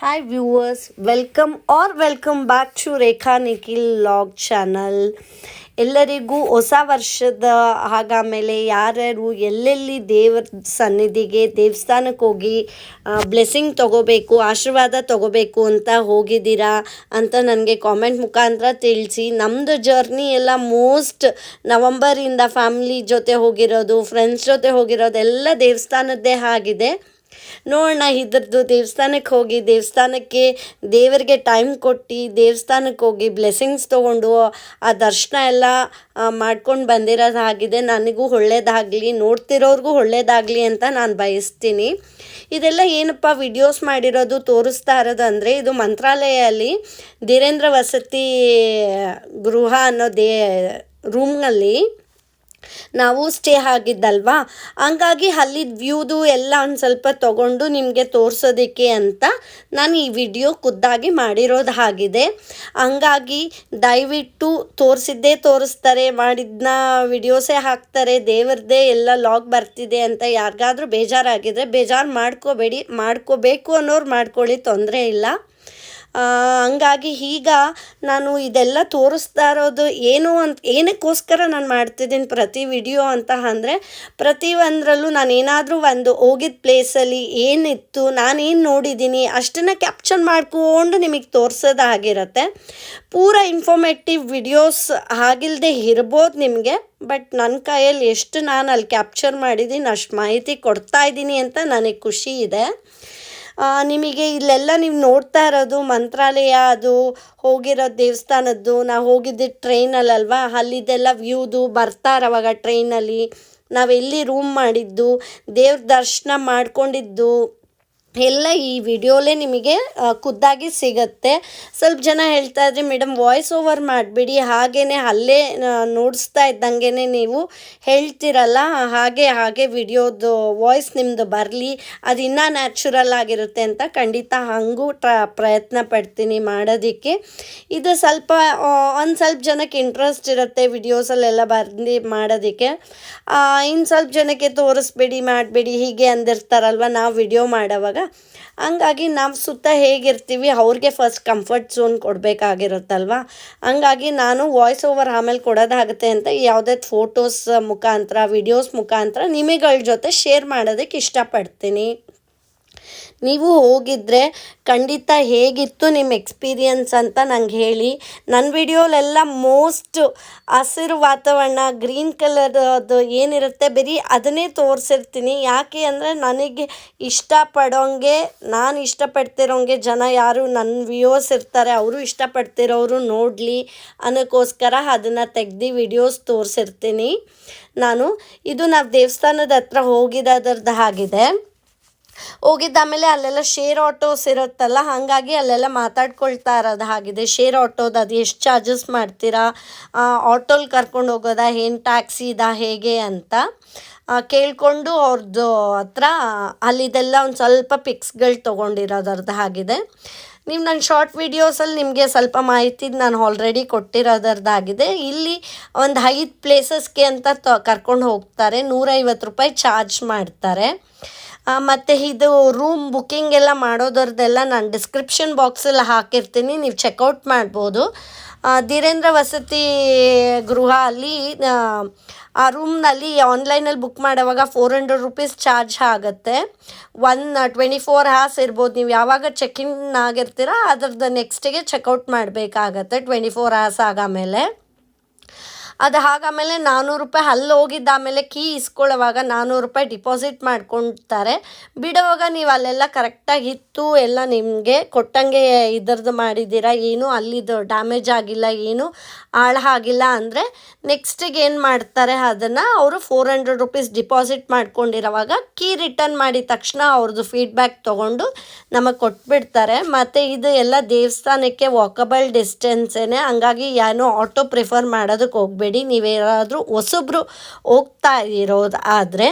Hi viewers welcome or welcome back to Rekha Nikhil vlog channel ಎಲ್ಲರಿಗೂ ಹೊಸ ವರ್ಷದ ಹಾಗಾಮೇಲೆ ಯಾರ್ಯಾರು ಎಲ್ಲೆಲ್ಲಿ ದೇವರ ಸನ್ನಿಧಿಗೆ ದೇವಸ್ಥಾನಕ್ಕೆ ಹೋಗಿ ಬ್ಲೆಸ್ಸಿಂಗ್ ತಗೋಬೇಕು, ಆಶೀರ್ವಾದ ತಗೋಬೇಕು ಅಂತ ಹೋಗಿದ್ದೀರಾ ಅಂತ ನನಗೆ ಕಾಮೆಂಟ್ ಮುಖಾಂತರ ತಿಳಿಸಿ. ನಮ್ಮದು ಜರ್ನಿ ಎಲ್ಲ ಮೋಸ್ಟ್ ನವಂಬರಿಂದ ಫ್ಯಾಮ್ಲಿ ಜೊತೆ ಹೋಗಿರೋದು ಫ್ರೆಂಡ್ಸ್ ಜೊತೆ ಹೋಗಿರೋದು, ಎಲ್ಲ ದೇವಸ್ಥಾನದ್ದೇ ಆಗಿದೆ. ನೋಡೋಣ ಇದ್ರದ್ದು ದೇವಸ್ಥಾನಕ್ಕೆ ಹೋಗಿ, ದೇವಸ್ಥಾನಕ್ಕೆ ದೇವರಿಗೆ ಟೈಮ್ ಕೊಟ್ಟು, ದೇವಸ್ಥಾನಕ್ಕೆ ಹೋಗಿ ಬ್ಲೆಸ್ಸಿಂಗ್ಸ್ ತೊಗೊಂಡು, ಆ ದರ್ಶನ ಎಲ್ಲ ಮಾಡ್ಕೊಂಡು ಬಂದಿರೋದಾಗಿದೆ ನನಗೂ ಒಳ್ಳೇದಾಗಲಿ, ನೋಡ್ತಿರೋರಿಗೂ ಒಳ್ಳೇದಾಗಲಿ ಅಂತ ನಾನು ಬಯಸ್ತೀನಿ. ಇದೆಲ್ಲ ಏನಪ್ಪ ವಿಡಿಯೋಸ್ ಮಾಡಿರೋದು, ತೋರಿಸ್ತಾ ಇರೋದು ಅಂದರೆ, ಇದು ಮಂತ್ರಾಲಯಲ್ಲಿ ಧೀರೇಂದ್ರ ವಸತಿ ಗೃಹ ಅನ್ನೋ ದೇ ರೂಮ್ನಲ್ಲಿ ನಾವು ಸ್ಟೇ ಆಗಿದ್ದಲ್ವಾ? ಹಂಗಾಗಿ ಅಲ್ಲಿದ್ದ ವ್ಯೂದು ಎಲ್ಲ ಒಂದು ಸ್ವಲ್ಪ ತಗೊಂಡು ನಿಮಗೆ ತೋರಿಸೋದಕ್ಕೆ ಅಂತ ನಾನು ಈ ವಿಡಿಯೋ ಖುದ್ದಾಗಿ ಮಾಡಿರೋದು ಆಗಿದೆ ಹಂಗಾಗಿ ದಯವಿಟ್ಟು ತೋರಿಸಿದ್ದೇ ತೋರಿಸ್ತಾರೆ, ಮಾಡಿದ್ನ ವಿಡಿಯೋಸೇ ಹಾಕ್ತಾರೆ, ದೇವ್ರದ್ದೇ ಎಲ್ಲ ಲಾಗ್ ಬರ್ತಿದೆ ಅಂತ ಯಾರಿಗಾದ್ರೂ ಬೇಜಾರಾಗಿದ್ರೆ ಬೇಜಾರು ಮಾಡ್ಕೋಬೇಡಿ, ಮಾಡ್ಕೋಬೇಕು ಅನ್ನೋರು ಮಾಡ್ಕೊಳ್ಳಿ, ತೊಂದರೆ ಇಲ್ಲ. ಹಂಗಾಗಿ ಈಗ ನಾನು ಇದೆಲ್ಲ ತೋರಿಸ್ತಾ ಇರೋದು ಏನು ಅಂತ, ಏನಕ್ಕೋಸ್ಕರ ನಾನು ಮಾಡ್ತಿದ್ದೀನಿ ಪ್ರತಿ ವಿಡಿಯೋ ಅಂತ ಅಂದರೆ, ಪ್ರತಿ ಒಂದರಲ್ಲೂ ನಾನು ಏನಾದರೂ ಒಂದು ಹೋಗಿದ್ದ ಪ್ಲೇಸಲ್ಲಿ ಏನಿತ್ತು ನಾನೇನು ನೋಡಿದ್ದೀನಿ, ಅಷ್ಟನ್ನು ಕ್ಯಾಪ್ಚರ್ ಮಾಡ್ಕೊಂಡು ನಿಮಗೆ ತೋರಿಸೋದಾಗಿರತ್ತೆ ಪೂರ ಇನ್ಫಾರ್ಮೇಟಿವ್ ವಿಡಿಯೋಸ್ ಆಗಿಲ್ಲದೆ ಇರ್ಬೋದು ನಿಮಗೆ ಬಟ್ ನನ್ನ ಕೈಯಲ್ಲಿ ಎಷ್ಟು ನಾನು ಅಲ್ಲಿ ಕ್ಯಾಪ್ಚರ್ ಮಾಡಿದ್ದೀನಿ ಅಷ್ಟು ಮಾಹಿತಿ ಕೊಡ್ತಾ ಇದ್ದೀನಿ ಅಂತ ನನಗೆ ಖುಷಿ ಇದೆ. ನಿಮಗೆ ಇಲ್ಲೆಲ್ಲ ನೀವು ನೋಡ್ತಾ ಇರೋದು ಮಂತ್ರಾಲಯ, ಅದು ಹೋಗಿರೋ ದೇವಸ್ಥಾನದ್ದು. ನಾವು ಹೋಗಿದ್ದು ಟ್ರೈನಲ್ಲಲ್ವಾ? ಅಲ್ಲಿದ್ದೆಲ್ಲ ವ್ಯೂದು ಬರ್ತಾರವಾಗ ಟ್ರೈನಲ್ಲಿ. ನಾವೆಲ್ಲಿ ರೂಮ್ ಮಾಡಿದ್ದು, ದೇವ್ರ ದರ್ಶನ ಮಾಡ್ಕೊಂಡಿದ್ದು. ಎಲ್ಲ ಈ ವಿಡಿಯೋಲೇ ನಿಮಗೆ ಖುದ್ದಾಗಿ ಸಿಗುತ್ತೆ. ಸ್ವಲ್ಪ ಜನ ಹೇಳ್ತಾ ಇದ್ರಿ, ಮೇಡಮ್ ವಾಯ್ಸ್ ಓವರ್ ಮಾಡಿಬಿಡಿ. ಹಾಗೇ ಅಲ್ಲೇ ನೋಡಿಸ್ತಾ ಇದ್ದಂಗೆ ನೀವು ಹೇಳ್ತಿರಲ್ಲ. ಹಾಗೆ ಹಾಗೆ ವಿಡಿಯೋದು ವಾಯ್ಸ್ ನಿಮ್ಮದು ಬರಲಿ. ಅದು ಇನ್ನೂ ನ್ಯಾಚುರಲ್ ಆಗಿರುತ್ತೆ ಅಂತ ಖಂಡಿತ ಹಾಗೂ ಟ್ರ, ಪ್ರಯತ್ನ ಪಡ್ತೀನಿ ಮಾಡೋದಕ್ಕೆ. ಇದು ಸ್ವಲ್ಪ ಒಂದು ಸ್ವಲ್ಪ ಜನಕ್ಕೆ ಇಂಟ್ರೆಸ್ಟ್ ಇರುತ್ತೆ ವಿಡಿಯೋಸಲ್ಲೆಲ್ಲ ಬಂದು ಮಾಡೋದಕ್ಕೆ. ಇನ್ನು ಸ್ವಲ್ಪ ಜನಕ್ಕೆ ತೋರಿಸ್ಬೇಡಿ, ಮಾಡಬೇಡಿ. ಹೀಗೆ ಅಂದಿರ್ತಾರಲ್ವ, ನಾವು ವಿಡಿಯೋ ಮಾಡೋವಾಗ. ಹಂಗಾಗಿ ನಾವು ಸುತ್ತ ಹೇಗಿರ್ತೀವಿ, ಅವ್ರಿಗೆ ಫಸ್ಟ್ ಕಂಫರ್ಟ್ ಝೋನ್ ಕೊಡಬೇಕಾಗಿರುತ್ತಲ್ವ? ಹಂಗಾಗಿ ನಾನು ವಾಯ್ಸ್ ಓವರ್ ಆಮೇಲೆ ಕೊಡೋದಾಗುತ್ತೆ ಅಂತ ಯಾವುದೇ ಫೋಟೋಸ್ ಮುಖಾಂತರ ವಿಡಿಯೋಸ್ ಮುಖಾಂತರ ನಿಮಗಳ ಜೊತೆ ಶೇರ್ ಮಾಡೋದಕ್ಕೆ ಇಷ್ಟಪಡ್ತೀನಿ. ನೀವು ಹೋಗಿದ್ರೆ ಖಂಡಿತ ಹೇಗಿತ್ತು ನಿಮ್ಮ ಎಕ್ಸ್ಪೀರಿಯನ್ಸ್ ಅಂತ ನಂಗೆ ಹೇಳಿ. ನನ್ನ ವಿಡಿಯೋಲೆಲ್ಲ ಮೋಸ್ಟ್ ಹಸಿರು ವಾತಾವರಣ, ಗ್ರೀನ್ ಕಲರ್ ಅದು ಏನಿರುತ್ತೆ ಬರೀ ಅದನ್ನೇ ತೋರಿಸಿರ್ತೀನಿ. ಯಾಕೆ ಅಂದರೆ ನನಗೆ ಇಷ್ಟಪಡೋಂಗೆ, ನಾನು ಇಷ್ಟಪಡ್ತಿರೋಂಗೆ ಜನ ಯಾರು ನನ್ನ ವ್ಯೂವರ್ಸ್ ಇರ್ತಾರೆ, ಅವರು ಇಷ್ಟಪಡ್ತಿರೋರು ನೋಡಲಿ ಅನ್ನೋಕ್ಕೋಸ್ಕರ ಅದನ್ನು ತೆಗ್ದು ವಿಡಿಯೋಸ್ ತೋರಿಸಿರ್ತೀನಿ. ನಾನು, ಇದು ನಾವು ದೇವಸ್ಥಾನದ ಹತ್ರ ಹೋಗಿರೋದ್ರದ್ದು ಆಗಿದೆ. ಹೋಗಿದ್ದಾಮೇಲೆ ಅಲ್ಲೆಲ್ಲ ಶೇರ್ ಆಟೋಸ್ ಇರುತ್ತಲ್ಲ, ಹಾಗಾಗಿ ಅಲ್ಲೆಲ್ಲ ಮಾತಾಡ್ಕೊಳ್ತಾ ಇರೋದು ಹಾಗಿದೆ. ಶೇರ್ ಆಟೋದ ಅದು ಎಷ್ಟು ಚಾರ್ಜಸ್ ಮಾಡ್ತೀರಾ? ಆಟೋಲ್ಲಿ ಕರ್ಕೊಂಡು ಹೋಗೋದಾ? ಏನು ಟ್ಯಾಕ್ಸಿ ಇದಾ? ಹೇಗೆ ಅಂತ ಕೇಳಿಕೊಂಡು ಅವ್ರದ್ದು ಹತ್ರ, ಅಲ್ಲಿದೆಲ್ಲ ಒಂದು ಸ್ವಲ್ಪ ಪಿಕ್ಸ್ಗಳು ತೊಗೊಂಡಿರೋದ್ರದ್ದು ಆಗಿದೆ. ನೀವು ನನ್ನ ಶಾರ್ಟ್ ವೀಡಿಯೋಸಲ್ಲಿ ನಿಮಗೆ ಸ್ವಲ್ಪ ಮಾಹಿತಿ ನಾನು ಆಲ್ರೆಡಿ ಕೊಟ್ಟಿರೋದ್ರದ್ದಾಗಿದೆ ಇಲ್ಲಿ ಒಂದು ಐದು ಪ್ಲೇಸಸ್ಗೆ ಅಂತ ತ, ಕರ್ಕೊಂಡು ಹೋಗ್ತಾರೆ. ನೂರೈವತ್ತು ರೂಪಾಯಿ ಚಾರ್ಜ್ ಮಾಡ್ತಾರೆ. ಮತ್ತು ಇದು ರೂಮ್ ಬುಕ್ಕಿಂಗ್ ಎಲ್ಲ ಮಾಡೋದ್ರದ್ದೆಲ್ಲ ನಾನು ಡಿಸ್ಕ್ರಿಪ್ಷನ್ ಬಾಕ್ಸಲ್ಲಿ ಹಾಕಿರ್ತೀನಿ, ನೀವು ಚೆಕ್ಔಟ್ ಮಾಡ್ಬೋದು. ಧೀರೇಂದ್ರ ವಸತಿ ಗೃಹ ಅಲ್ಲಿ, ಆ ರೂಮ್ನಲ್ಲಿ ಆನ್ಲೈನಲ್ಲಿ ಬುಕ್ ಮಾಡೋವಾಗ ಫೋರ್ ಹಂಡ್ರೆಡ್ ರುಪೀಸ್ ಚಾರ್ಜ್ ಆಗುತ್ತೆ. ಒನ್ ಟ್ವೆಂಟಿ ಫೋರ್ ಹಾರ್ಸ್ ಇರ್ಬೋದು. ನೀವು ಯಾವಾಗ ಚೆಕ್ ಇನ್ ಆಗಿರ್ತೀರ, ಅದ್ರದ್ದು ನೆಕ್ಸ್ಟಿಗೆ ಚೆಕ್ಔಟ್ ಮಾಡಬೇಕಾಗತ್ತೆ ಟ್ವೆಂಟಿ ಫೋರ್ ಹಾರ್ಸ್ ಆಗಾಮೇಲೆ ಅದು ಹಾಗಾಮೇಲೆ ನಾನ್ನೂರು ರೂಪಾಯಿ ಅಲ್ಲಿ ಹೋಗಿದ್ದ ಆಮೇಲೆ ಕೀ ಇಸ್ಕೊಳ್ಳೋವಾಗ ನಾನ್ನೂರು ರೂಪಾಯಿ ಡಿಪಾಸಿಟ್ ಮಾಡ್ಕೊಳ್ತಾರೆ ಬಿಡೋವಾಗ ನೀವು ಅಲ್ಲೆಲ್ಲ ಕರೆಕ್ಟಾಗಿ ಇತ್ತು, ಎಲ್ಲ ನಿಮಗೆ ಕೊಟ್ಟಂಗೆ ಇದರದ್ದು ಮಾಡಿದ್ದೀರಾ, ಏನು ಅಲ್ಲಿದು ಡ್ಯಾಮೇಜ್ ಆಗಿಲ್ಲ, ಏನು ಆಗಿಲ್ಲ ಅಂದರೆ ನೆಕ್ಸ್ಟಿಗೆ ಏನು ಮಾಡ್ತಾರೆ ಅದನ್ನು ಅವರು ಫೋರ್ ಹಂಡ್ರೆಡ್ ರುಪೀಸ್ ಡಿಪಾಸಿಟ್ ಮಾಡ್ಕೊಂಡಿರೋವಾಗ ಕೀ ರಿಟರ್ನ್ ಮಾಡಿದ ತಕ್ಷಣ ಅವ್ರದ್ದು ಫೀಡ್ಬ್ಯಾಕ್ ತೊಗೊಂಡು ನಮಗೆ ಕೊಟ್ಬಿಡ್ತಾರೆ. ಮತ್ತು ಇದು ಎಲ್ಲ ದೇವಸ್ಥಾನಕ್ಕೆ ವಾಕಬಲ್ ಡಿಸ್ಟೆನ್ಸೇನೆ ಹಂಗಾಗಿ ಏನೋ ಆಟೋ ಪ್ರಿಫರ್ ಮಾಡೋದಕ್ಕೆ ಹೋಗ್ಬೇಡಿ. ನೀವೇನಾದರೂ ಹೊಸಬ್ರು ಹೋಗ್ತಾ ಇರೋದು ಆದರೆ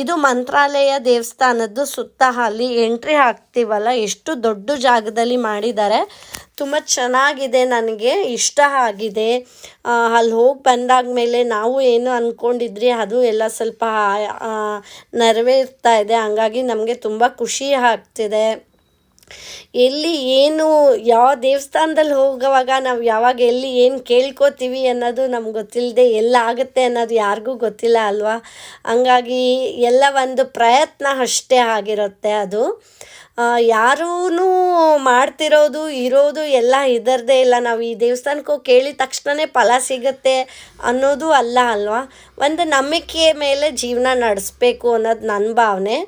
ಇದು ಮಂತ್ರಾಲಯ ದೇವಸ್ಥಾನದ್ದು ಸುತ್ತ ಅಲ್ಲಿ ಎಂಟ್ರಿ ಹಾಕ್ತೀವಲ್ಲ, ಎಷ್ಟು ದೊಡ್ಡ ಜಾಗದಲ್ಲಿ ಮಾಡಿದ್ದಾರೆ. ತುಂಬ ಚೆನ್ನಾಗಿದೆ, ನನಗೆ ಇಷ್ಟ ಆಗಿದೆ. ಅಲ್ಲಿ ಹೋಗಿ ಬಂದಾದ್ಮೇಲೆ ನಾವು ಏನು ಅಂದ್ಕೊಂಡಿದ್ರಿ ಅದು ಎಲ್ಲ ಸ್ವಲ್ಪ ನೆರವೇರ್ತಾ ಇದೆ. ಹಂಗಾಗಿ ನಮಗೆ ತುಂಬ ಖುಷಿ ಆಗ್ತಿದೆ. ಎಲ್ಲಿ ಏನು, ಯಾವ ದೇವಸ್ಥಾನದಲ್ಲಿ ಹೋಗುವಾಗ ನಾವು ಯಾವಾಗ ಎಲ್ಲಿ ಏನು ಕೇಳ್ಕೊತೀವಿ ಅನ್ನೋದು ನಮ್ಗೆ ಗೊತ್ತಿಲ್ಲದೆ ಎಲ್ಲ ಆಗುತ್ತೆ ಅನ್ನೋದು ಯಾರಿಗೂ ಗೊತ್ತಿಲ್ಲ ಅಲ್ವಾ? ಹಂಗಾಗಿ ಎಲ್ಲ ಒಂದು ಪ್ರಯತ್ನ ಅಷ್ಟೇ ಆಗಿರುತ್ತೆ ಅದು. ಯಾರೂ ಮಾಡ್ತಿರೋದು, ಇರೋದು ಎಲ್ಲ ಇದರದೇ ಇಲ್ಲ. ನಾವು ಈ ದೇವಸ್ಥಾನಕ್ಕೆ ಹೋಗಿ ಕೇಳಿದ ತಕ್ಷಣವೇ ಫಲ ಸಿಗುತ್ತೆ ಅನ್ನೋದು ಅಲ್ಲ ಅಲ್ವಾ? ಒಂದು ನಂಬಿಕೆಯ ಮೇಲೆ ಜೀವನ ನಡೆಸ್ಬೇಕು ಅನ್ನೋದು ನನ್ನ ಭಾವನೆ.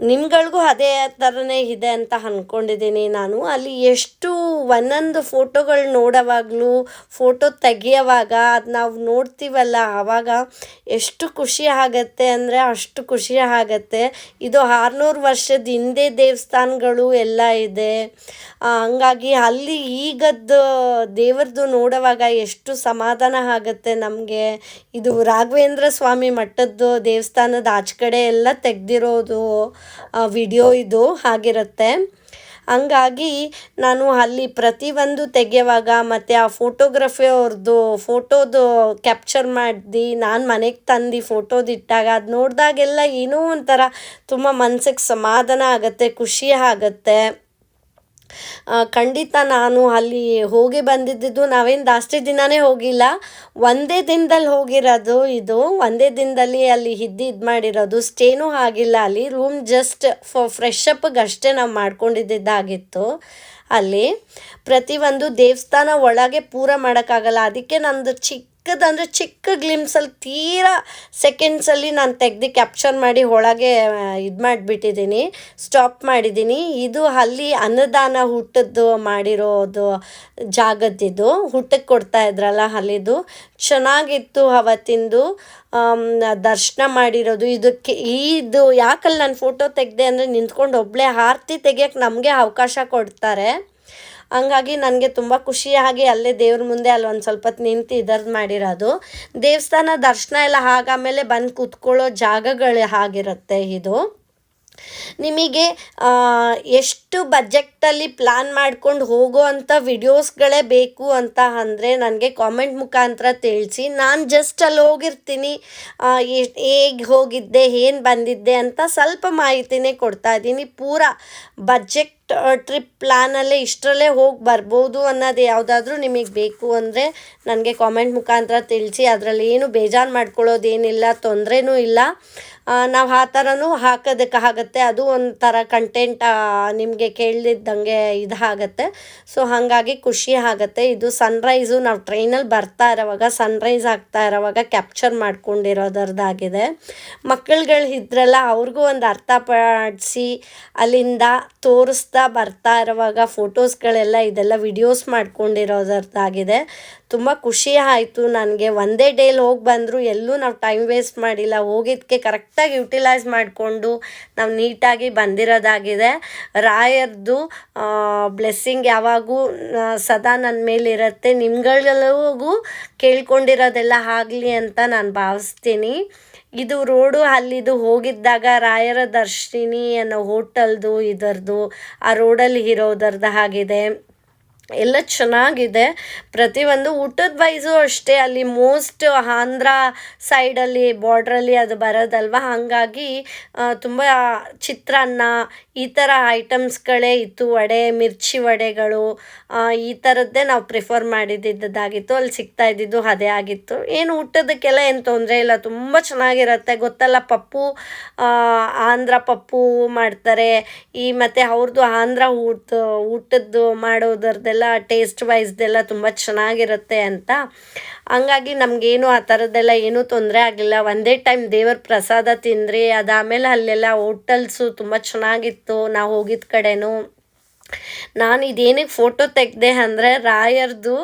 ನಿಮ್ಗಳಿಗೂ ಅದೇ ಥರನೇ ಇದೆ ಅಂತ ಅಂದ್ಕೊಂಡಿದ್ದೀನಿ ನಾನು. ಅಲ್ಲಿ ಎಷ್ಟು ಒಂದೊಂದು ಫೋಟೋಗಳು ನೋಡೋವಾಗಲೂ, ಫೋಟೋ ತೆಗೆಯೋವಾಗ, ಅದು ನಾವು ನೋಡ್ತೀವಲ್ಲ ಆವಾಗ ಎಷ್ಟು ಖುಷಿ ಆಗತ್ತೆ ಅಂದರೆ ಅಷ್ಟು ಖುಷಿ ಆಗತ್ತೆ. ಇದು ಆರುನೂರು ವರ್ಷದ ಹಿಂದೆ ದೇವಸ್ಥಾನಗಳು ಎಲ್ಲ ಇದೆ. ಹಂಗಾಗಿ ಅಲ್ಲಿ ಈಗದ್ದು ದೇವ್ರದ್ದು ನೋಡುವಾಗ ಎಷ್ಟು ಸಮಾಧಾನ ಆಗುತ್ತೆ ನಮಗೆ. ಇದು ರಾಘವೇಂದ್ರ ಸ್ವಾಮಿ ಮಠದ್ದು ದೇವಸ್ಥಾನದ ಆಚೆ ಕಡೆ ಎಲ್ಲ ತೆಗ್ದಿರೋದು. ವಿಡಿಯೋ ಇದು ಆಗಿರುತ್ತೆ ಹಂಗಾಗಿ ನಾನು ಅಲ್ಲಿ ಪ್ರತಿಯೊಂದು ತೆಗೆಯುವಾಗ ಮತ್ತು ಆ ಫೋಟೋಗ್ರಫಿ ಅವ್ರದ್ದು ಫೋಟೋದು ಕ್ಯಾಪ್ಚರ್ ಮಾಡಿ ನಾನು ಮನೆಗೆ ತಂದು ಫೋಟೋದು ಇಟ್ಟಾಗ ಅದು ನೋಡಿದಾಗೆಲ್ಲ ಏನೋ ಒಂಥರ ತುಂಬ ಮನಸ್ಸಿಗೆ ಸಮಾಧಾನ ಆಗುತ್ತೆ, ಖುಷಿ ಆಗುತ್ತೆ. ಖಂಡಿತ ನಾನು ಅಲ್ಲಿ ಹೋಗಿ ಬಂದಿದ್ದು ನಾವೇನು ಜಾಸ್ತಿ ದಿನವೇ ಹೋಗಿಲ್ಲ. ಒಂದೇ ದಿನದಲ್ಲಿ ಹೋಗಿರೋದು ಇದು. ಒಂದೇ ದಿನದಲ್ಲಿ ಅಲ್ಲಿ ಇದ್ದು ಇದು ಮಾಡಿರೋದು. ಸ್ಟೇನೂ ಆಗಿಲ್ಲ ಅಲ್ಲಿ. ರೂಮ್ ಜಸ್ಟ್ ಫಾರ್ ಫ್ರೆಶ್ ಅಪ್ಗೆ ಅಷ್ಟೇ ನಾವು ಮಾಡ್ಕೊಂಡಿದ್ದಾಗಿತ್ತು ಅಲ್ಲಿ. ಪ್ರತಿಯೊಂದು ದೇವಸ್ಥಾನ ಒಳಗೆ ಪೂರ ಮಾಡೋಕ್ಕಾಗಲ್ಲ. ಅದಕ್ಕೆ ನಂದು ಚಿಕ್ಕದಂದರೆ ಚಿಕ್ಕ ಗ್ಲಿಮ್ಸಲ್ಲಿ ತೀರಾ ಸೆಕೆಂಡ್ಸಲ್ಲಿ ನಾನು ತೆಗ್ದು ಕ್ಯಾಪ್ಚರ್ ಮಾಡಿ ಒಳಗೆ ಇದು ಮಾಡಿಬಿಟ್ಟಿದ್ದೀನಿ ಸ್ಟಾಪ್ ಮಾಡಿದ್ದೀನಿ ಇದು ಅಲ್ಲಿ ಅನ್ನದಾನ ಹುಟ್ಟದ್ದು ಮಾಡಿರೋದು ಜಾಗದ್ದಿದು ಹುಟ್ಟಕ್ಕೆ ಕೊಡ್ತಾ ಇದ್ರಲ್ಲ ಅಲ್ಲಿದು. ಚೆನ್ನಾಗಿತ್ತು ಅವತ್ತಿಂದು ದರ್ಶನ ಮಾಡಿರೋದು. ಇದಕ್ಕೆ, ಇದು ಯಾಕಲ್ಲಿ ನಾನು ಫೋಟೋ ತೆಗೆದೆ ಅಂದರೆ ನಿಂತ್ಕೊಂಡು ಒಬ್ಬಳೇ ಆರತಿ ತೆಗಿಯೋಕ್ಕೆ ನಮಗೆ ಅವಕಾಶ ಕೊಡ್ತಾರೆ. ಹಂಗಾಗಿ ನನಗೆ ತುಂಬ ಖುಷಿಯಾಗಿ ಅಲ್ಲೇ ದೇವ್ರ ಮುಂದೆ ಅಲ್ಲಿ ಒಂದು ಸ್ವಲ್ಪ ಹೊತ್ತು ನಿಂತು ಇದರ್ದು ಮಾಡಿರೋದು. ದೇವಸ್ಥಾನ ದರ್ಶನ ಎಲ್ಲ ಆಗಾಮೇಲೆ ಬಂದು ಕೂತ್ಕೊಳ್ಳೋ ಜಾಗಗಳು ಆಗಿರುತ್ತೆ ಇದು. ನಿಮಗೆ ಎಷ್ಟು ಬಜೆಟ್ಟಲ್ಲಿ ಪ್ಲ್ಯಾನ್ ಮಾಡ್ಕೊಂಡು ಹೋಗೋ ಅಂಥ ವಿಡಿಯೋಸ್ಗಳೇ ಬೇಕು ಅಂತ ಅಂದರೆ ನನಗೆ ಕಾಮೆಂಟ್ ಮುಖಾಂತರ ತಿಳಿಸಿ. ನಾನು ಜಸ್ಟ್ ಅಲ್ಲಿ ಹೋಗಿರ್ತೀನಿ ಹೇಗೆ ಹೋಗಿದ್ದೆ, ಏನು ಬಂದಿದ್ದೆ ಅಂತ ಸ್ವಲ್ಪ ಮಾಹಿತಿನೇ ಕೊಡ್ತಾ ಇದ್ದೀನಿ. ಪೂರ ಬಜೆಟ್ ಟ್ರಿಪ್ ಪ್ಲ್ಯಾನಲ್ಲೇ ಇಷ್ಟರಲ್ಲೇ ಹೋಗಿ ಬರ್ಬೋದು ಅನ್ನೋದು ಯಾವುದಾದ್ರೂ ನಿಮಗೆ ಬೇಕು ಅಂದರೆ ನನಗೆ ಕಾಮೆಂಟ್ ಮುಖಾಂತರ ತಿಳಿಸಿ. ಅದರಲ್ಲಿ ಏನು ಬೇಜಾರು ಮಾಡ್ಕೊಳ್ಳೋದೇನಿಲ್ಲ, ತೊಂದರೆನೂ ಇಲ್ಲ. ನಾವು ಆ ಥರನೂ ಹಾಕೋದಕ್ಕಾಗತ್ತೆ ಅದು ಒಂಥರ ಕಂಟೆಂಟ್ ನಿಮಗೆ ಕೇಳಿದ್ದಂಗೆ ಇದಾಗತ್ತೆ ಸೊ ಹಾಗಾಗಿ ಖುಷಿ ಆಗುತ್ತೆ. ಇದು ಸನ್ರೈಸು ನಾವು ಟ್ರೈನಲ್ಲಿ ಬರ್ತಾ ಇರೋವಾಗ ಸನ್ರೈಸ್ ಆಗ್ತಾ ಇರೋವಾಗ ಕ್ಯಾಪ್ಚರ್ ಮಾಡ್ಕೊಂಡಿರೋದ್ರದ್ದಾಗಿದೆ ಮಕ್ಕಳುಗಳು ಇದ್ರಲ್ಲ ಅವ್ರಿಗೂ ಒಂದು ಅರ್ಥ ಪಡಿಸಿ, ಅಲ್ಲಿಂದ ತೋರಿಸ್ತಾ ಬರ್ತಾ ಇರೋವಾಗ ಫೋಟೋಸ್ಗಳೆಲ್ಲ ಇದೆಲ್ಲ ವಿಡಿಯೋಸ್ ಮಾಡ್ಕೊಂಡಿರೋದ್ರದ್ದಾಗಿದೆ ತುಂಬ ಖುಷಿ ಆಯಿತು. ನನಗೆ ಒಂದೇ ಡೇಲಿ ಹೋಗಿ ಬಂದರೂ, ಎಲ್ಲೂ ನಾವು ಟೈಮ್ ವೇಸ್ಟ್ ಮಾಡಿಲ್ಲ. ಹೋಗಿದ್ದಕ್ಕೆ ಕರೆಕ್ಟಾಗಿ ಯುಟಿಲೈಸ್ ಮಾಡಿಕೊಂಡು ನಾವು ನೀಟಾಗಿ ಬಂದಿರೋದಾಗಿದೆ. ರಾಯರ್ದು ಬ್ಲೆಸ್ಸಿಂಗ್ ಯಾವಾಗೂ ಸದಾ ನನ್ನ ಮೇಲಿರುತ್ತೆ ನಿಮ್ಗಳಿಗೂ ಕೇಳ್ಕೊಂಡಿರೋದೆಲ್ಲ ಆಗಲಿ ಅಂತ ನಾನು ಭಾವಿಸ್ತೀನಿ. ಇದು ರೋಡು ಅಲ್ಲಿದು ಹೋಗಿದ್ದಾಗ ರಾಯರ ದರ್ಶಿನಿ ಅನ್ನೋ ಹೋಟೆಲ್ದು, ಇದರದು, ಆ ರೋಡಲ್ಲಿ ಇರೋದರ್ದು ಆಗಿದೆ ಎಲ್ಲ ಚೆನ್ನಾಗಿದೆ. ಪ್ರತಿಯೊಂದು ಊಟದ ವೈಸು ಅಷ್ಟೇ, ಅಲ್ಲಿ ಮೋಸ್ಟ್ ಆಂಧ್ರ ಸೈಡಲ್ಲಿ ಬಾರ್ಡ್ರಲ್ಲಿ ಅದು ಬರೋದಲ್ವ? ಹಾಗಾಗಿ ತುಂಬ ಚಿತ್ರಾನ್ನ, ಈ ಥರ ಐಟಮ್ಸ್ಗಳೇ ಇತ್ತು. ವಡೆ, ಮಿರ್ಚಿ ವಡೆಗಳು ಈ ಥರದ್ದೇ ನಾವು ಪ್ರಿಫರ್ ಮಾಡಿದ್ದಿದ್ದಾಗಿತ್ತು ಅಲ್ಲಿ ಸಿಗ್ತಾ ಇದ್ದಿದ್ದು ಅದೇ ಆಗಿತ್ತು. ಏನು ಊಟದಕ್ಕೆಲ್ಲ ಏನು ತೊಂದರೆ ಇಲ್ಲ. ತುಂಬ ಚೆನ್ನಾಗಿರುತ್ತೆ. ಗೊತ್ತಲ್ಲ, ಪಪ್ಪು ಆಂಧ್ರ ಪಪ್ಪು ಮಾಡ್ತಾರೆ. ಈ ಮತ್ತು ಅವ್ರದ್ದು ಆಂಧ್ರ ಊಟ ಊಟದ್ದು ಮಾಡೋದರದೆಲ್ಲ ಟೇಸ್ಟ್ ವೈಸ್ದೆಲ್ಲ ತುಂಬ ಚೆನ್ನಾಗಿರುತ್ತೆ ಅಂತ. ಹಂಗಾಗಿ ನಮಗೇನು ಆ ಥರದ್ದೆಲ್ಲ ಏನೂ ತೊಂದರೆ ಆಗಲಿಲ್ಲ ಒಂದೇ ಟೈಮ್ ದೇವರ ಪ್ರಸಾದ ತಿಂದ್ರಿ, ಅದಾದಮೇಲೆ ಅಲ್ಲೆಲ್ಲ ಹೋಟಲ್ಸು ತುಂಬ ಚೆನ್ನಾಗಿತ್ತು. ನಾವು ಹೋಗಿದ್ದ ಕಡೆನೂ. ನಾನು ಇದೇನಿಗೆ ಫೋಟೋ ತೆಗೆದೆ ಅಂದರೆ ರಾಯರ್ದು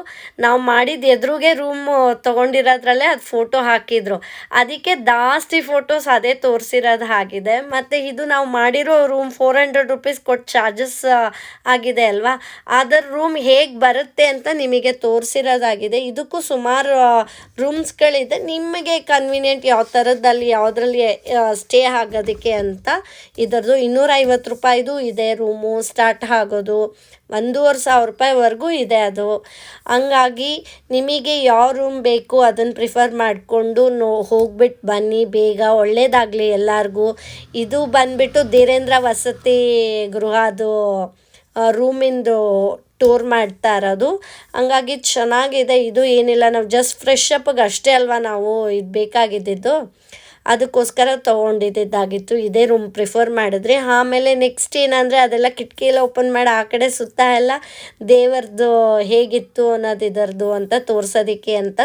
ನಾವು ಮಾಡಿದ ಎದುರುಗೆ ರೂಮ್ ತೊಗೊಂಡಿರೋದ್ರಲ್ಲೇ ಅದು ಫೋಟೋ ಹಾಕಿದ್ರು. ಅದಕ್ಕೆ ಜಾಸ್ತಿ ಫೋಟೋಸ್ ಅದೇ ತೋರಿಸಿರೋದು ಆಗಿದೆ ಮತ್ತು ಇದು ನಾವು ಮಾಡಿರೋ ರೂಮ್ ಫೋರ್ ಹಂಡ್ರೆಡ್ ರುಪೀಸ್ ಕೊಟ್ಟು ಚಾರ್ಜಸ್ ಆಗಿದೆ ಅಲ್ವಾ? ಅದರ ರೂಮ್ ಹೇಗೆ ಬರುತ್ತೆ ಅಂತ ನಿಮಗೆ ತೋರಿಸಿರೋದಾಗಿದೆ. ಇದಕ್ಕೂ ಸುಮಾರು ರೂಮ್ಸ್ಗಳಿದೆ ನಿಮಗೆ ಕನ್ವಿನಿಯೆಂಟ್ ಯಾವ ಥರದ್ದಲ್ಲಿ ಯಾವುದ್ರಲ್ಲಿ ಸ್ಟೇ ಆಗೋದಕ್ಕೆ ಅಂತ. ಇದರದ್ದು ಇನ್ನೂರೈವತ್ತು ರೂಪಾಯಿದು ಇದೆ ರೂಮು ಸ್ಟಾರ್ಟ್ ಆಗೋದು. ಆಗೋದು, ಒಂದೂವರೆ ಸಾವಿರ ರೂಪಾಯಿವರೆಗೂ ಇದೆ ಅದು. ಹಂಗಾಗಿ ನಿಮಗೆ ಯಾವ ರೂಮ್ ಬೇಕು ಅದನ್ನು ಪ್ರಿಫರ್ ಮಾಡಿಕೊಂಡು ನೋ ಹೋಗ್ಬಿಟ್ಟು ಬನ್ನಿ, ಬೇಗ ಒಳ್ಳೇದಾಗಲಿ ಎಲ್ಲರಿಗೂ. ಇದು ಬಂದ್ಬಿಟ್ಟು ಧೀರೇಂದ್ರ ವಸತಿ ಗೃಹದು ರೂಮಿಂದು ಟೂರ್ ಮಾಡ್ತಾ ಇರೋದು. ಹಂಗಾಗಿ ಚೆನ್ನಾಗಿದೆ, ಇದು ಏನಿಲ್ಲ, ನಾವು ಜಸ್ಟ್ ಫ್ರೆಶ್ ಅಪ್ಗೆ ಅಷ್ಟೇ ಅಲ್ವಾ ನಾವು, ಇದು ಬೇಕಾಗಿದ್ದಿದ್ದು. ಅದಕ್ಕೋಸ್ಕರ ತೊಗೊಂಡಿದ್ದಾಗಿತ್ತು ಇದೇ ರೂಮ್ ಪ್ರಿಫರ್ ಮಾಡಿದ್ರಿ. ಆಮೇಲೆ ನೆಕ್ಸ್ಟ್ ಏನಂದರೆ ಅದೆಲ್ಲ ಕಿಟಕಿ ಎಲ್ಲ ಓಪನ್ ಮಾಡಿ, ಆ ಕಡೆ ಸುತ್ತ ಎಲ್ಲ ದೇವರದು ಹೇಗಿತ್ತು ಅನ್ನೋದು ಇದರದು ಅಂತ ತೋರ್ಸೋದಕ್ಕೆ ಅಂತ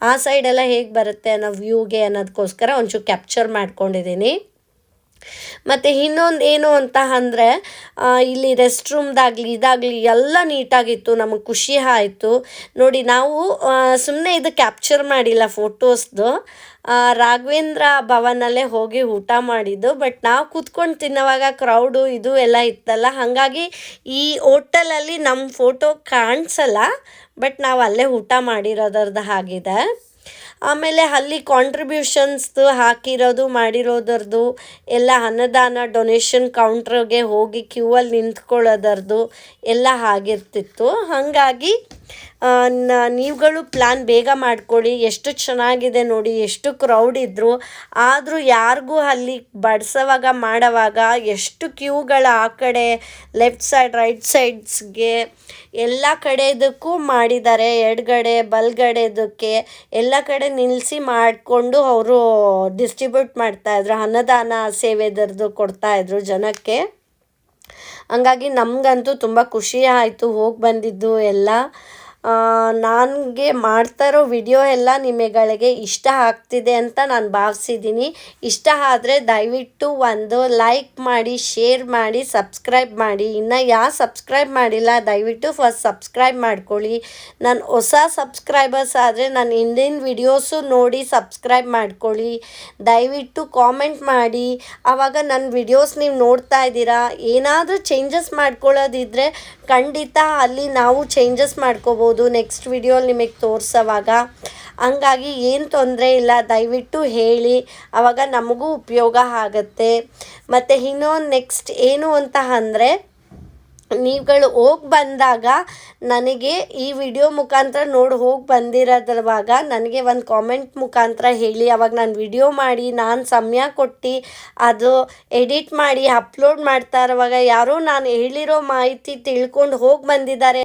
ಆ- ಸೈಡೆಲ್ಲ ಹೇಗೆ ಬರುತ್ತೆ ಅನ್ನೋ ವ್ಯೂಗೆ ಅನ್ನೋದಕ್ಕೋಸ್ಕರ ಒಂಚೂರು ಕ್ಯಾಪ್ಚರ್ ಮಾಡ್ಕೊಂಡಿದ್ದೀನಿ. ಮತ್ತು ಇನ್ನೊಂದು ಏನು ಅಂತ ಅಂದರೆ ಇಲ್ಲಿ ರೆಸ್ಟ್ ರೂಮ್ದಾಗಲಿ ಇದಾಗಲಿ ಎಲ್ಲ ನೀಟಾಗಿತ್ತು, ನಮಗೆ ಖುಷಿ ಆಯಿತು. ನೋಡಿ, ನಾವು ಸುಮ್ಮನೆ ಇದು ಕ್ಯಾಪ್ಚರ್ ಮಾಡಿಲ್ಲ ಫೋಟೋಸ್ದು ರಾಘವೇಂದ್ರ ಭವನಲ್ಲೇ ಹೋಗಿ ಊಟ ಮಾಡಿದ್ದು ಬಟ್ ನಾವು ಕೂತ್ಕೊಂಡು ತಿನ್ನೋವಾಗ ಕ್ರೌಡು ಇದು ಎಲ್ಲ ಇತ್ತಲ್ಲ. ಹಾಗಾಗಿ ಈ ಹೋಟೆಲಲ್ಲಿ ನಮ್ಮ ಫೋಟೋ ಕಾಣಿಸಲ್ಲ ಬಟ್ ನಾವು ಅಲ್ಲೇ ಊಟ ಮಾಡಿರೋದ್ರದ್ದು ಆಗಿದೆ ಆಮೇಲೆ ಅಲ್ಲಿ ಕಾಂಟ್ರಿಬ್ಯೂಷನ್ಸ್ದು ಹಾಕಿರೋದು, ಮಾಡಿರೋದರದು, ಎಲ್ಲ ಅನ್ನದಾನ ಡೊನೇಷನ್ ಕೌಂಟ್ರಗೆ ಹೋಗಿ ಕ್ಯೂ ಅಲ್ಲಿ ನಿಂತ್ಕೊಳ್ಳೋದರದು ಎಲ್ಲ ಆಗಿರ್ತಿತ್ತು. ಹಾಗಾಗಿ ನೀವುಗಳು ಪ್ಲ್ಯಾನ್ ಬೇಗ ಮಾಡ್ಕೊಳ್ಳಿ. ಎಷ್ಟು ಚೆನ್ನಾಗಿದೆ ನೋಡಿ, ಎಷ್ಟು ಕ್ರೌಡ್ ಇದ್ದರು ಆದರೂ ಯಾರಿಗೂ ಅಲ್ಲಿ ಬಡಿಸೋವಾಗ, ಮಾಡೋವಾಗ, ಎಷ್ಟು ಕ್ಯೂಗಳ ಆ ಕಡೆ ಲೆಫ್ಟ್ ಸೈಡ್ ರೈಟ್ ಸೈಡ್ಸ್ಗೆ ಎಲ್ಲ ಕಡೆದಕ್ಕೂ ಮಾಡಿದ್ದಾರೆ. ಎಡಗಡೆ, ಬಲ್ಗಡೆದಕ್ಕೆ ಎಲ್ಲ ಕಡೆ ನಿಲ್ಲಿಸಿ ಮಾಡಿಕೊಂಡು ಅವರು ಡಿಸ್ಟ್ರಿಬ್ಯೂಟ್ ಮಾಡ್ತಾಯಿದ್ರು ಅನ್ನದಾನ ಸೇವೆದರದು ಕೊಡ್ತಾಯಿದ್ರು ಜನಕ್ಕೆ. ಹಂಗಾಗಿ ನಮಗಂತೂ ತುಂಬ ಖುಷಿ ಆಯಿತು ಹೋಗಿ ಬಂದಿದ್ದು ಎಲ್ಲ. ನನಗೆ ಮಾಡ್ತಾ ಇರೋ ವಿಡಿಯೋ ಎಲ್ಲ ನಿಮಗಳಿಗೆ ಇಷ್ಟ ಆಗ್ತಿದೆ ಅಂತ ನಾನು ಭಾವಿಸಿದ್ದೀನಿ. ಇಷ್ಟ ಆದರೆ ದಯವಿಟ್ಟು ಒಂದು ಲೈಕ್ ಮಾಡಿ, ಶೇರ್ ಮಾಡಿ, ಸಬ್ಸ್ಕ್ರೈಬ್ ಮಾಡಿ. ಇನ್ನು ಯಾರು ಸಬ್ಸ್ಕ್ರೈಬ್ ಮಾಡಿಲ್ಲ, ದಯವಿಟ್ಟು ಫಸ್ಟ್ ಸಬ್ಸ್ಕ್ರೈಬ್ ಮಾಡ್ಕೊಳ್ಳಿ. ನಾನು ಹೊಸ ಸಬ್ಸ್ಕ್ರೈಬರ್ಸ್ ಆದರೆ ನಾನು ಹಿಂದಿನ ವಿಡಿಯೋಸು ನೋಡಿ ಸಬ್ಸ್ಕ್ರೈಬ್ ಮಾಡ್ಕೊಳ್ಳಿ. ದಯವಿಟ್ಟು ಕಾಮೆಂಟ್ ಮಾಡಿ. ಆವಾಗ ನನ್ನ ವಿಡಿಯೋಸ್ ನೀವು ನೋಡ್ತಾ ಇದ್ದೀರಾ? ಏನಾದರೂ ಚೇಂಜಸ್ ಮಾಡ್ಕೊಳ್ಳೋದಿದ್ರೆ ಖಂಡಿತ ಅಲ್ಲಿ ನಾವು ಚೇಂಜಸ್ ಮಾಡ್ಕೋಬೋದು. ನೆಕ್ಸ್ಟ್ ವಿಡಿಯೋಲಿ ನಿಮಗೆ ತೋರಿಸೋವಾಗ. ಹಂಗಾಗಿ ಏನು ತೊಂದರೆ ಇಲ್ಲ. ದಯವಿಟ್ಟು ಹೇಳಿ. ಆವಾಗ ನಮಗೂ ಉಪಯೋಗ ಆಗುತ್ತೆ. ಮತ್ತು ಇನ್ನೊಂದು ನೆಕ್ಸ್ಟ್ ಏನು ಅಂತ ಅಂದರೆ, ನೀವುಗಳು ಹೋಗಿ ಬಂದಾಗ ನನಗೆ ಈ ವಿಡಿಯೋ ಮುಖಾಂತರ ನೋಡಿ ಹೋಗಿ ಬಂದಿರೋದ್ರವಾಗ ನನಗೆ ಒಂದು ಕಾಮೆಂಟ್ ಮುಖಾಂತರ ಹೇಳಿ. ಅವಾಗ ನಾನು ವಿಡಿಯೋ ಮಾಡಿ, ನಾನು ಸಮಯ ಕೊಟ್ಟು, ಅದು ಎಡಿಟ್ ಮಾಡಿ ಅಪ್ಲೋಡ್ ಮಾಡ್ತಾ ಇರುವಾಗ ಯಾರೋ ನಾನು ಹೇಳಿರೋ ಮಾಹಿತಿ ತಿಳ್ಕೊಂಡು ಹೋಗಿ ಬಂದಿದ್ದಾರೆ.